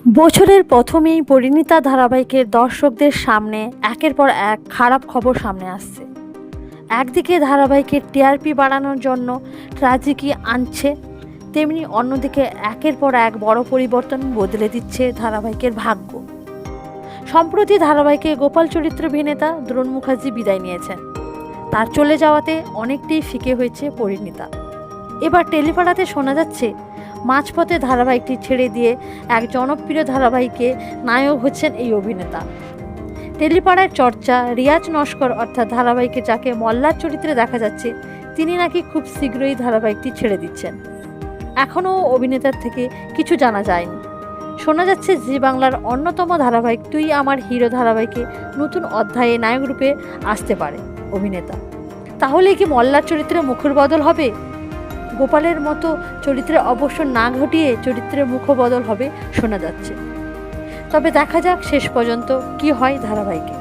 বছরের প্রথমেই পরিণীতা ধারাবাহিকের দর্শকদের সামনে একের পর এক খারাপ খবর সামনে আসছে। একদিকে ধারাবাহিকের টিআরপি বাড়ানোর জন্য ট্র্যাজিকি আনছে, তেমনি অন্যদিকে একের পর এক বড় পরিবর্তন বদলে দিচ্ছে ধারাবাহিকের ভাগ্য। সম্প্রতি ধারাবাহিকে গোপাল চরিত্র অভিনেতা দ্রোণ মুখার্জি বিদায় নিয়েছেন। তার চলে যাওয়াতে অনেকটাই ফিকে হয়েছে পরিণীতা। এবার টেলিপাড়াতে শোনা যাচ্ছে, মাঝপথে ধারাবাহিকটি ছেড়ে দিয়ে এক জনপ্রিয় ধারাবাহিকে নায়ক হচ্ছেন এই অভিনেতা। টেলিপাড়ার চর্চা, রিয়াজ নস্কর অর্থাৎ ধারাবাহিকে যাকে মল্লার চরিত্রে দেখা যাচ্ছে, তিনি নাকি খুব শীঘ্রই ধারাবাহিকটি ছেড়ে দিচ্ছেন। এখনও অভিনেতার থেকে কিছু জানা যায়নি। শোনা যাচ্ছে জি বাংলার অন্যতম ধারাবাহিক তুই আমার হিরো ধারাবাহিকে নতুন অধ্যায়ে নায়ক রূপে আসতে পারে অভিনেতা। তাহলে কি মল্লার চরিত্রে মুখর বদল হবে? গোপালের মতো চরিত্রে অবসর না ঘটিয়ে চরিত্রের মুখবদল হবে শোনা যাচ্ছে। তবে দেখা যাক শেষ পর্যন্ত কি হয় ধারাবাহিকে।